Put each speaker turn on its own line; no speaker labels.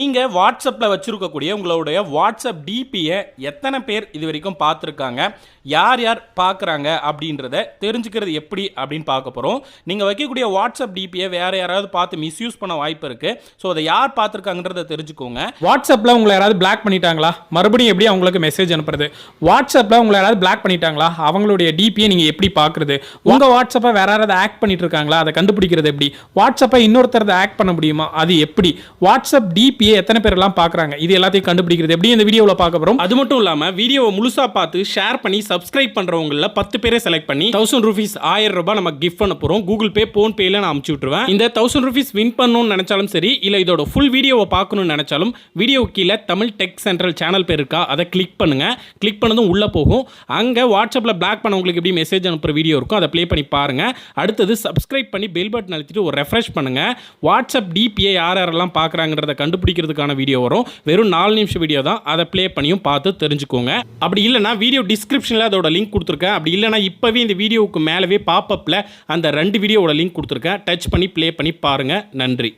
நீங்கள் வாட்ஸ்அப்பில் வச்சுருக்கக்கூடிய உங்களுடைய வாட்ஸ்அப் டிபியை எத்தனை பேர் இது வரைக்கும் பார்த்துருக்காங்க? யார் யார் பார்க்குறாங்க? அப்படின்றத தெரிஞ்சுக்கிறது எப்படி அப்படின்னு பார்க்க போகிறோம் நீங்கள் வைக்கக்கூடிய வாட்ஸ்அப் டிபியை வேறு யாராவது பார்த்து மிஸ்யூஸ் பண்ண வாய்ப்பு இருக்குது ஸோ அதை யார் பார்த்துருக்காங்கன்றத தெரிஞ்சுக்கோங்க.
வாட்ஸ்அப்பில் உங்களை யாராவது பிளாக் பண்ணிட்டாங்களா? மறுபடியும் எப்படி அவங்களுக்கு மெசேஜ் அனுப்புறது? வாட்ஸ்அப்பில் உங்களை யாராவது பிளாக் பண்ணிட்டாங்களா? அவங்களுடைய டிபியை நீங்கள் எப்படி பார்க்குறது? உங்கள் வாட்ஸ்அப்பை வேற யாராவது ஆக்ட் பண்ணிட்டு இருக்காங்களா? அதை கண்டுபிடிக்கிறது எப்படி? வாட்ஸ்அப்பை இன்னொருத்தரதை ஆக்ட் பண்ண முடியுமா? அது எப்படி? வாட்ஸ்அப் டிபி டிபியை எத்தனை பேர் எல்லாம் பார்க்குறாங்க இது எல்லாத்தையும் கண்டுபிடிக்கிறது. எப்படி இந்த வீடியோவில் பார்க்க போகிறோம்
அது மட்டும் இல்லாமல் வீடியோவை முழுசாக பார்த்து ஷேர் பண்ணி சப்ஸ்கிரைப் பண்ணுறவங்களில் பத்து பேரை செலக்ட் பண்ணி தௌசண்ட் ருபீஸ் ஆயிரம் ரூபாய் நம்ம கிஃப்ட் பண்ண போகிறோம் கூகுள் பே ஃபோன் பேல நான் அமுச்சு விட்டுருவேன். இந்த தௌசண்ட் ருபீஸ் வின் பண்ணணும்னு நினச்சாலும் சரி இல்லை இதோட ஃபுல் வீடியோவை பார்க்கணும்னு நினச்சாலும் வீடியோ கீழே தமிழ் டெக் சென்ட்ரல் சேனல் பேர் இருக்கா அதை கிளிக் பண்ணுங்கள் கிளிக் பண்ணதும் உள்ளே போகும். அங்கே வாட்ஸ்அப்பில் பிளாக் பண்ணவங்களுக்கு எப்படி மெசேஜ் அனுப்புகிற வீடியோ இருக்கும். அதை ப்ளே பண்ணி பாருங்கள் அடுத்தது சப்ஸ்கிரைப் பண்ணி பெல் பட்டன் அழுத்திட்டு ஒரு ரெஃப்ரெஷ் பண்ணுங்க. வாட்ஸ்அப் டிபிஐ யார் யாரெல்லாம் பார்க்குறாங்கன்றத கண்டுபிடிக்கிறதுக்கான வீடியோ வரும். வெறும் நாலு நிமிஷம் வீடியோ தான். அதை ப்ளே பண்ணியும் பார்த்து தெரிஞ்சுக்கோங்க. அப்படி இல்லைனா வீடியோ டிஸ்கிரிப்ஷனில் அதோட லிங்க் கொடுத்துருக்கேன். அப்படி இல்லைனா இப்போவே இந்த வீடியோவுக்கு மேலவே பாப்பப்பில் அந்த ரெண்டு வீடியோவோட லிங்க் கொடுத்துருக்கேன். டச் பண்ணி ப்ளே பண்ணி பாருங்கள் நன்றி.